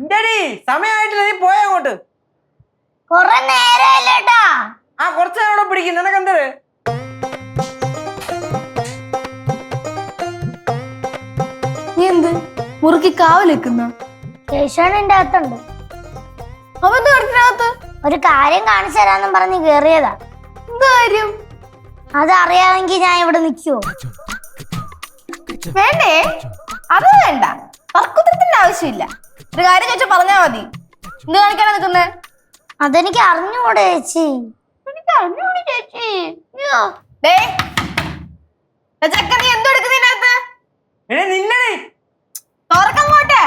എന്തടി? സമയമായിട്ടില്ല നീ പോയ അങ്ങോട്ട്. കൊറേ നേരമല്ലേട്ടാ ആ കുറച്ച് അവിടെ പിടിക്കും നിനക്ക് എന്തര് എന്ത്? മുറുക്കി കാവലിക്കുന്ന ശേഷാണ് എന്റെ അകത്തുണ്ട്. അവൻ തോട്ടിനകത്ത് ഒരു കാര്യം കാണിച്ചു തരാന്നും പറഞ്ഞ് കേറിയതാ. എന്ത് കാര്യം? അതറിയാമെങ്കിൽ ഞാൻ ഇവിടെ നിൽക്കുവോ വേണ്ടേ? അത് വേണ്ട. വർക്കുത്തരത്തിന്റെ ആവശ്യമില്ല. ഒരു കാര്യം ചോദിച്ചാൽ പറഞ്ഞാ മതി. എന്ത് കാണിക്കാനാ നിൽക്കുന്നേ അതെനിക്ക് അറിഞ്ഞൂടെ ചേച്ചി. എനിക്ക് അറിഞ്ഞൂടി ചേച്ചി. ഡേ ചക്ക നീ തുറക്കങ്ങോട്ടെ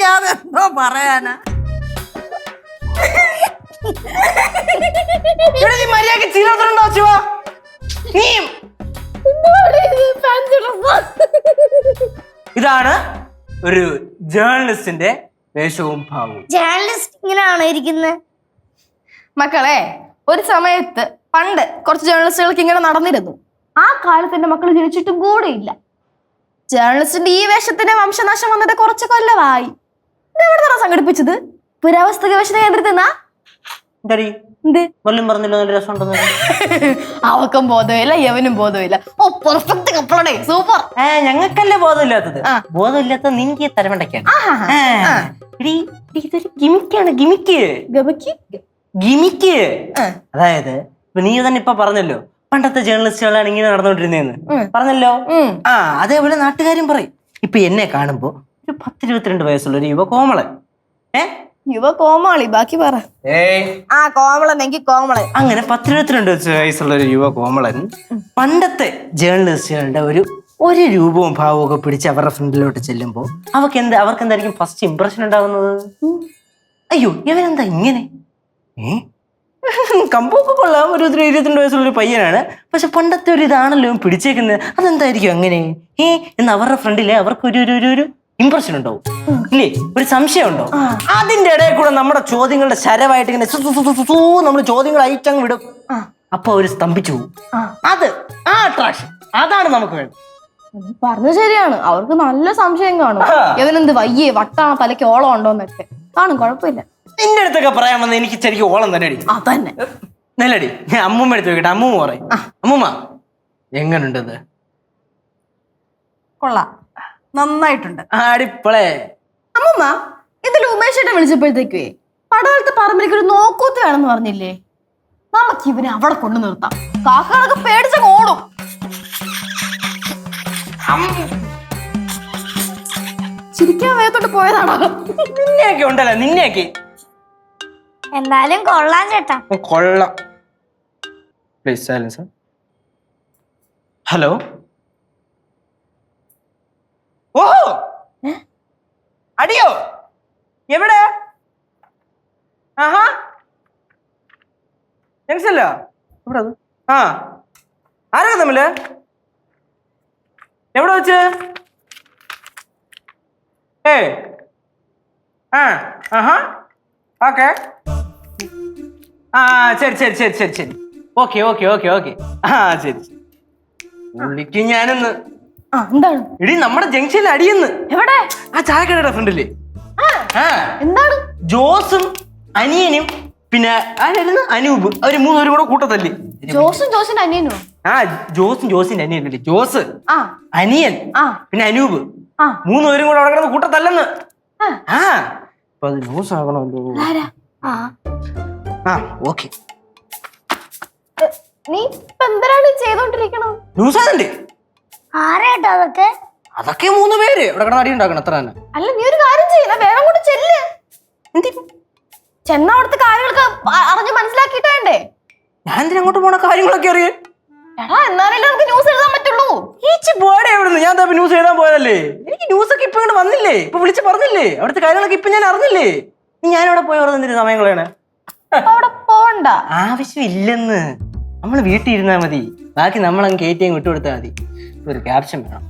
ചിരിക്കാതെ എന്തോ പറയാനാ? മര്യാദയ്ക്ക് ചീരത്തിലുണ്ടോ ശിവ നീയും ഇതാണ് ഒരു ജേർണലിസ്റ്റിന്റെ വേഷവും ഭാവവും. ജേർണലിസ്റ്റ് ഇങ്ങനെയാണ് ഇരിക്കുന്നത് മക്കളെ ഒരു സമയത്ത് പണ്ട് കുറച്ച് ജേർണലിസ്റ്റുകൾക്ക് ഇങ്ങനെ നടന്നിരുന്നു. ആ കാലത്ത് എന്റെ മക്കൾ ജനിച്ചിട്ടും ഇല്ല. ജേർണലിസ്റ്റിന്റെ ഈ വേഷത്തിന്റെ വംശനാശം വന്നിട്ട് കുറച്ച് കൊല്ലമായി. ഇതെവിടെ സംഘടിപ്പിച്ചത്? പുരാവസ്തു ഗവേഷണ കേന്ദ്രത്തിൽ നിന്നാ എന്ത്? വല്ലതും പറഞ്ഞല്ലോ നല്ല രസമുണ്ടെന്ന് അവക്കും ബോധമില്ല യവനും ബോധമില്ല. ഓ പെർഫെക്റ്റ് കപ്പളടേ സൂപ്പർ ഏ ഞങ്ങൾക്കല്ലേ ബോധമില്ലാത്തത്. ബോധമില്ലാത്ത നിനക്ക് എടീ, ഇതൊരു ഗിമിക്കാണ് ഗിമിക്ക്. ഗിമിക്ക്. അതായത് നീ തന്നെ ഇപ്പൊ പറഞ്ഞല്ലോ പണ്ടത്തെ ജേർണലിസ്റ്റുകളാണ് ഇങ്ങനെ നടന്നുകൊണ്ടിരുന്നതെന്ന് പറഞ്ഞല്ലോ? ആ അതേപോലെ നാട്ടുകാരും പറയും. ഇപ്പൊ എന്നെ കാണുമ്പോ ഒരു പത്തിരുപത്തിരണ്ട് വയസ്സുള്ള ഒരു യുവ കോമളൻ. ഏ? യുവ കോമാളി ബാക്കി പറ. ഏയ്. ആ കോമളനെങ്കിൽ കോമളൻ. അങ്ങനെ പത്തിരുപത്തിരണ്ട് വയസ്സുള്ള ഒരു യുവ കോമളൻ പണ്ടത്തെ ജേർണലിസ്റ്റുകളുടെ ഒരു ഒരു രൂപവും ഭാവവും ഒക്കെ പിടിച്ച് അവരുടെ ഫ്രണ്ടിലോട്ട് ചെല്ലുമ്പോൾ അവർക്ക് എന്ത് അവർക്ക് എന്തായിരിക്കും ഫസ്റ്റ് ഇമ്പ്രഷൻ ഉണ്ടാവുന്നത്? അയ്യോ ഇവനെന്താ ഇങ്ങനെ? ഏ? കമ്പൊക്കെ കൊള്ളാം ഒരു ഇരുപത്തിരണ്ട് വയസ്സുള്ള ഒരു പയ്യനാണ്. പക്ഷെ പണ്ടത്തെ ഒരു ഇതാണല്ലോ പിടിച്ചേക്കുന്നത്. അതെന്തായിരിക്കും അങ്ങനെ? ഏ? എന്ന് അവരുടെ ഫ്രണ്ടിലെ അവർക്ക് ഒരു ഒരു ഒരു ഇമ്പ്രഷൻ ഉണ്ടാവും. ഇല്ലേ? ഒരു സംശയം ഉണ്ടോ? അതിന്റെ ഇടയിൽ കൂടെ നമ്മുടെ ചോദ്യങ്ങളുടെ ശരമായിട്ട് ഇങ്ങനെ നമ്മൾ ചോദ്യങ്ങൾ അയച്ചങ്ങ് വിടും. അപ്പൊ അവർ സ്തംഭിച്ചു പോകും. അത് ആ അട്രാക്ഷൻ അതാണ് നമുക്ക് വേണ്ടത്. പറഞ്ഞു ശരിയാണ്. അവർക്ക് നല്ല സംശയം കാണും. ഇവനെന്ത് വയ്യേ വട്ടാ തലയ്ക്ക് ഓളം ഉണ്ടോന്നൊക്കെ കാണും കുഴപ്പമില്ല. നിന്റെ അടുത്തൊക്കെ പറയാൻ വന്ന എനിക്ക് ശരിക്കും ഓളം തന്നെ അടി അതന്നെ. നല്ലടി ഞാൻ അമ്മൂമ്മ എടുത്ത് നോക്കട്ടെ അമ്മൂമ്മ പറയും. അമ്മൂമ്മ എങ്ങനുണ്ടത്? കൊള്ളാം. നന്നായിട്ടുണ്ട്. ആടിപ്പളേ. അമ്മമ്മ ഇതിൽ ഉമേഷേട്ടൻ വിളിച്ചപ്പോഴത്തേക്കേ പടവലത്തെ പറമ്പിലേക്ക് ഒരു നോക്കൂത്ത് വേണമെന്ന് പറഞ്ഞില്ലേ? നമുക്ക് ഇവനെ അവിടെ കൊണ്ടു നിർത്താം. കാക്കകളൊക്കെ പേടിച്ച ഓടും. ചിരിക്കാൻ വേഗത്തോട്ട് പോയതാണോ? നിന്നെയൊക്കെ ഉണ്ടല്ലോ നിന്നെയൊക്കെ. എന്തായാലും കൊള്ളാൻ ചേട്ടാ. കൊള്ളാം. പ്ലീസ് സൈലൻസ് ഹലോ ഓ അടിയോ? എവിടെ? ആഹാ. ജംഗ്ഷനല്ലോ എവിടെ ആ. ആരാ തമ്മിൽ? എവിടെ വെച്ച്? ഏ ആ ആഹാ. ഓക്കെ. ആ ശരി ശരി ശരി ശരി ശരി. Okay okay okay okay. ആ ശരി. വിളിക്കും ഞാനിന്ന് ആ എന്താണ്? എടി നമ്മുടെ ജംഗ്ഷനിൽ അടിയെന്ന്. എവിടെ? ആ ചായക്കടയുടെ ഫ്രണ്ടിൽ ആ എന്താണ്? ജോസും അനിയനും പിന്നെ ആരായിരുന്നു? അനൂപ്. അവർ മൂന്നുപേരും കൂടെ കൂട്ടത്തല്ലേ? ജോസും ജോസിന്റെ അനിയനോ? ആ ജോസും ജോസിന്റെ അനിയനല്ലേ? ജോസ് ആ. അനിയൻ ആ. പിന്നെ അനൂപ്. ആ. മൂന്നുപേരും കൂടെ അവിടെ കിടന്ന് കൂട്ടത്തല്ലെന്ന്. ആ. അപ്പൊ അത് ന്യൂസ് ആകണമല്ലോ ആരാ? ആ. ആ ഓക്കെ. നീ ഇപ്പൊ എന്തിനാണ് ഈ ചെയ്തോണ്ടിരിക്കണത്? ന്യൂസ് ആണല്ലേ ആരാട്ടോ അതൊക്കെ? അതൊക്കെ മൂന്ന് പേര്. ഇവിടെ കിടന്ന് അടി ഉണ്ടാക്കണം. അത്ര തന്നെ. അല്ല നീ ഒരു കാര്യം ചെയ്യല വേഗം കൊണ്ട് ചെല്ല്. ചെന്ന അവിടുത്തെ കാര്യങ്ങളൊക്കെ അറിഞ്ഞ് മനസ്സിലാക്കിയിട്ട് വേണ്ടേ? ഞാൻ എന്തിനാ അങ്ങോട്ട് പോണ കാര്യങ്ങളൊക്കെ അറിയാൻ? എടാ എന്നാലല്ലേ നമുക്ക് ന്യൂസ് എഴുതാൻ പറ്റുള്ളൂ. ഈച്ചി പോടെ എവിടുന്ന് ഞാൻ ഇപ്പൊ ന്യൂസ് എഴുതാൻ പോയതല്ലേ? എനിക്ക് ന്യൂസ് ഒക്കെ ഇപ്പൊ ഇങ്ങോട്ട് വന്നില്ലേ? ഇപ്പൊ വിളിച്ച് പറഞ്ഞില്ലേ? അവിടുത്തെ കാര്യങ്ങളൊക്കെ ഇപ്പൊ ഞാൻ അറിഞ്ഞില്ലേ? ഞാൻ അവിടെ പോയി എന്തിനു സമയം കളയണേ? അവിടെ പോണ്ട. ആവശ്യമില്ലെന്ന് നമ്മൾ വീട്ടിൽ ഇരുന്നാ മതി. ബാക്കി നമ്മളങ്ങ് കയറ്റിയും വിട്ടുകൊടുത്താ വിട്ടുകൊടുത്താൽ മതി. ഒരു ക്യാപ്ഷൻ വേണം.